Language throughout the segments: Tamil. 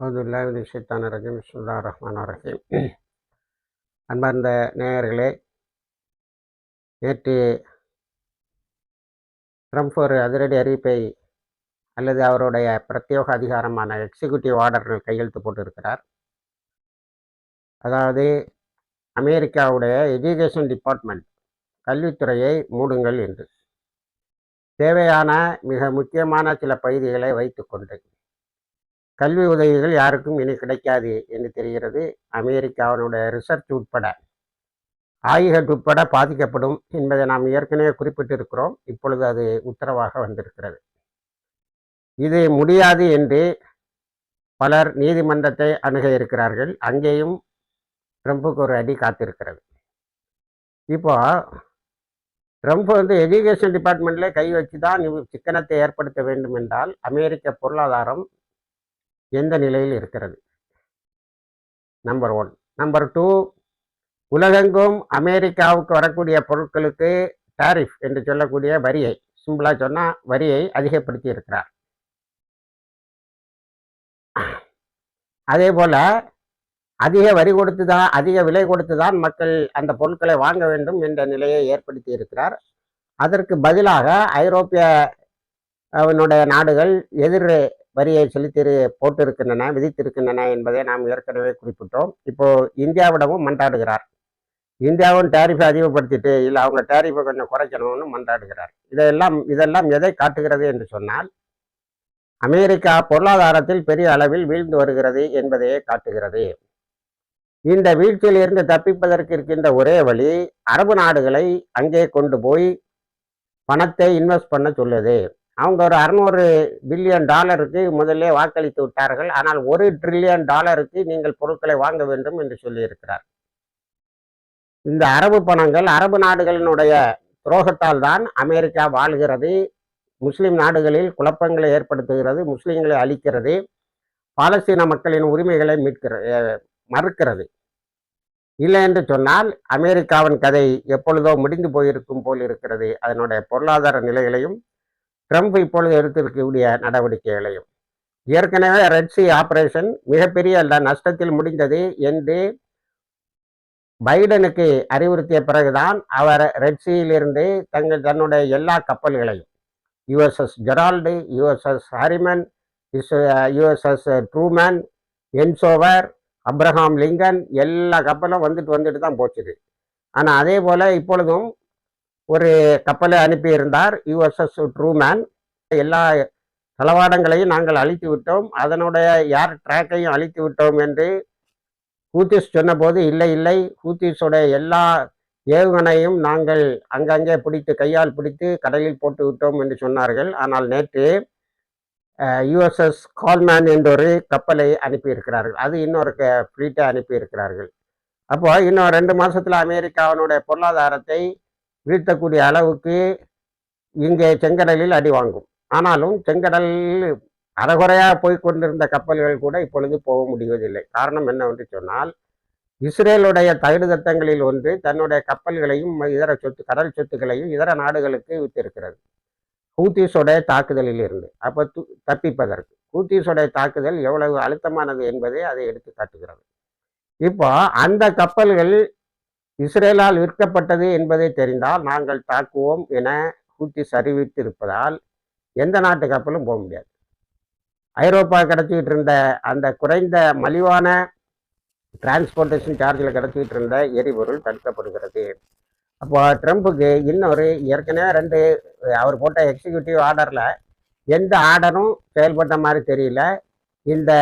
அவுதுல்லாஹி ஷைத்தான ரஜீம் பிஸ்மில்லா ரஹ்மான் ரஹீம். அன்பார்ந்த நேயர்களே நேற்று ட்ரம்ப் ஒரு அதிரடி அறிவிப்பை அல்லது அவருடைய பிரத்யோக அதிகாரமான எக்ஸிக்யூட்டிவ் ஆர்டர்கள் கையெழுத்து போட்டிருக்கிறார். அதாவது அமெரிக்காவுடைய எஜுகேஷன் டிபார்ட்மெண்ட் கல்வித்துறையை மூடுங்கள் என்று. தேவையான மிக முக்கியமான சில பகுதிகளை வைத்துக்கொண்டு கல்வி உதவிகள் யாருக்கும் இனி கிடைக்காது என்று தெரிகிறது. அமெரிக்காவினுடைய ரிசர்ச் உட்பட ஆய்வுகள் உட்பட பாதிக்கப்படும் என்பதை நாம் ஏற்கனவே குறிப்பிட்டிருக்கிறோம். இப்பொழுது அது உத்தரவாக வந்திருக்கிறது. இது முடியாது என்று பலர் நீதிமன்றத்தை அணுக இருக்கிறார்கள். அங்கேயும் ட்ரம்ப்புக்கு ஒரு அடி காத்திருக்கிறது. இப்போ ட்ரம்ப் வந்து எஜுகேஷன் டிபார்ட்மெண்ட்ல கை வச்சு தான் சிக்கனத்தை ஏற்படுத்த வேண்டும் என்றால் அமெரிக்க பொருளாதாரம் எந்த நிலையில் இருக்கிறது? நம்பர் ஒன் நம்பர் டூ உலகெங்கும் அமெரிக்காவுக்கு வரக்கூடிய பொருட்களுக்கு டாரிஃப் என்று சொல்லக்கூடிய வரியை சிம்பிளாக சொன்னால் வரியை அதிகப்படுத்தி இருக்கிறார். அதே போல் அதிக வரி கொடுத்து தான் அதிக விலை கொடுத்து தான் மக்கள் அந்த பொருட்களை வாங்க வேண்டும் என்ற நிலையை ஏற்படுத்தி இருக்கிறார். அதற்கு பதிலாக ஐரோப்பிய அவனுடைய நாடுகள் எதிர் வரியை செலுத்தி போட்டிருக்கின்றன விதித்திருக்கின்றன என்பதை நாம் ஏற்கனவே குறிப்பிட்டோம். இப்போ இந்தியாவிடமும் மன்றாடுகிறார். இந்தியாவும் டேரிஃபை அதிகப்படுத்திட்டு இல்லை அவங்க டேரிஃபை கொஞ்சம் குறைக்கணும்னு மன்றாடுகிறார். இதெல்லாம் இதெல்லாம் எதை காட்டுகிறது என்று சொன்னால் அமெரிக்கா பொருளாதாரத்தில் பெரிய அளவில் வீழ்ந்து வருகிறது என்பதையே காட்டுகிறது. இந்த வீழ்ச்சியிலிருந்து தப்பிப்பதற்கு இருக்கின்ற ஒரே வழி அரபு நாடுகளை அங்கே கொண்டு போய் பணத்தை இன்வெஸ்ட் பண்ண சொல்லுது. அவங்க ஒரு அறுநூறு பில்லியன் டாலருக்கு முதல்ல வாக்களித்து விட்டார்கள். ஆனால் ஒரு ட்ரில்லியன் டாலருக்கு நீங்கள் பொருட்களை வாங்க வேண்டும் என்று சொல்லியிருக்கிறார். இந்த அரபு பணங்கள் அரபு நாடுகளினுடைய துரோகத்தால் தான் அமெரிக்கா வாழ்கிறது. முஸ்லிம் நாடுகளில் குழப்பங்களை ஏற்படுத்துகிறது முஸ்லிம்களை அழிக்கிறது பாலஸ்தீன மக்களின் உரிமைகளை மீட்கிற மறுக்கிறது. இல்லை என்று சொன்னால் அமெரிக்காவின் கதை எப்பொழுதோ முடிந்து போயிருக்கும் போல் இருக்கிறது. அதனுடைய பொருளாதார நிலைகளையும் ட்ரம்ப் இப்பொழுது எடுத்திருக்கக்கூடிய நடவடிக்கைகளையும். ஏற்கனவே ரெட்சி ஆபரேஷன் மிகப்பெரிய நஷ்டத்தில் முடிந்தது என்று பைடனுக்கு அறிவுறுத்திய பிறகுதான் அவர் ரெட்சியிலிருந்து தங்கள் தன்னுடைய எல்லா கப்பல்களையும் USS Gerald USS Harriman USS Truman என்சோவர் Abraham Lincoln எல்லா கப்பலும் வந்துட்டு வந்துட்டு தான் போச்சுது. ஆனால் அதே போல் இப்பொழுதும் ஒரு கப்பலை அனுப்பியிருந்தார். யுஎஸ்எஸ் ட்ரூமேன் எல்லா தளவாடங்களையும் நாங்கள் அழித்து விட்டோம் அதனுடைய யார் ட்ராக்கையும் அழித்து விட்டோம் என்று ஹூத்திஸ் சொன்னபோது இல்லை இல்லை ஹூத்திஸோடைய எல்லா ஏவுகணையும் நாங்கள் அங்கங்கே பிடித்து கையால் பிடித்து கடலில் போட்டு விட்டோம் என்று சொன்னார்கள். ஆனால் நேற்று யுஎஸ்எஸ் கால்மேன் என்ற ஒரு கப்பலை அனுப்பியிருக்கிறார்கள். அது இன்னொரு ஃப்ளீட்டை அனுப்பியிருக்கிறார்கள். அப்போ இன்னும் ரெண்டு மாதத்தில் அமெரிக்காவினுடைய பொருளாதாரத்தை வீழ்த்தக்கூடிய அளவுக்கு இங்கே செங்கடலில் அடி வாங்கும். ஆனாலும் செங்கடலில் அறகுறையாக போய் கொண்டிருந்த கப்பல்கள் கூட இப்பொழுது போக முடிவதில்லை. காரணம் என்னவென்று சொன்னால் இஸ்ரேலுடைய தகுடு தத்தங்களில் ஒன்று தன்னுடைய கப்பல்களையும் இதர சொத்து கடல் சொத்துக்களையும் இதர நாடுகளுக்கு வித்திருக்கிறது. ஹூத்தீஸோடைய தாக்குதலில் இருந்து. அப்போ தப்பிப்பதற்கு. ஹூத்தீஸோடைய தாக்குதல் எவ்வளவு அழுத்தமானது என்பதை அதை எடுத்து காட்டுகிறது. இப்போ அந்த கப்பல்கள் இஸ்ரேலால் விற்கப்பட்டது என்பதை தெரிந்தால் நாங்கள் தாக்குவோம் என ஹூத்திஸ் அறிவித்திருப்பதால் எந்த நாட்டு கப்பலும் போக முடியாது. ஐரோப்பா கிடச்சிக்கிட்டு இருந்த அந்த குறைந்த மலிவான டிரான்ஸ்போர்ட்டேஷன் சார்ஜில் கிடச்சிக்கிட்டு இருந்த எரிபொருள் தடுக்கப்படுகிறது. அப்போ ட்ரம்ப்புக்கு இன்னொரு ஏற்கனவே ரெண்டு அவர் போட்ட எக்ஸிக்யூட்டிவ் ஆர்டரில் எந்த ஆர்டரும் செயல்பட்ட மாதிரி தெரியல. இந்த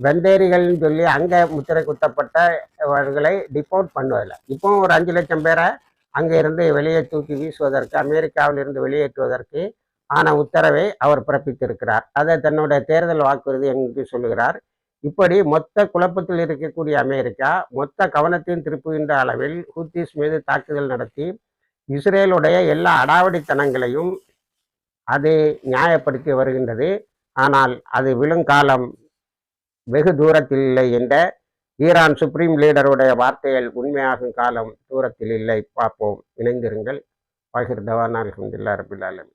வெந்தேரிகள்னு சொல்லி அங்கே முத்திரை குத்தப்பட்டவர்களை டிபோர்ட் பண்ணுவதில்லை. இப்போ ஒரு அஞ்சு லட்சம் பேரை அங்கே இருந்து வெளியே தூக்கி வீசுவதற்கு அமெரிக்காவில் இருந்து வெளியேற்றுவதற்கு ஆன உத்தரவை அவர் பிறப்பித்திருக்கிறார். அதை தன்னுடைய தேர்தல் வாக்குறுதி என்று சொல்லுகிறார். இப்படி மொத்த குழப்பத்தில் இருக்கக்கூடிய அமெரிக்கா மொத்த கவனத்தையும் திருப்புகின்ற அளவில் ஹூத்திஸ் மீது தாக்குதல் நடத்தி இஸ்ரேலுடைய எல்லா அடாவடித்தனங்களையும் அது நியாயப்படுத்தி வருகின்றது. ஆனால் அது விழுங்காலம் வெகு தூரத்தில் இல்லை என்ற ஈரான் சுப்ரீம் லீடருடைய வார்த்தைகள் உண்மையாகும் காலம் தூரத்தில் இல்லை. பார்ப்போம். இணைந்திருங்கள். பகிர் தவான் அலமதுல்லா ரபில்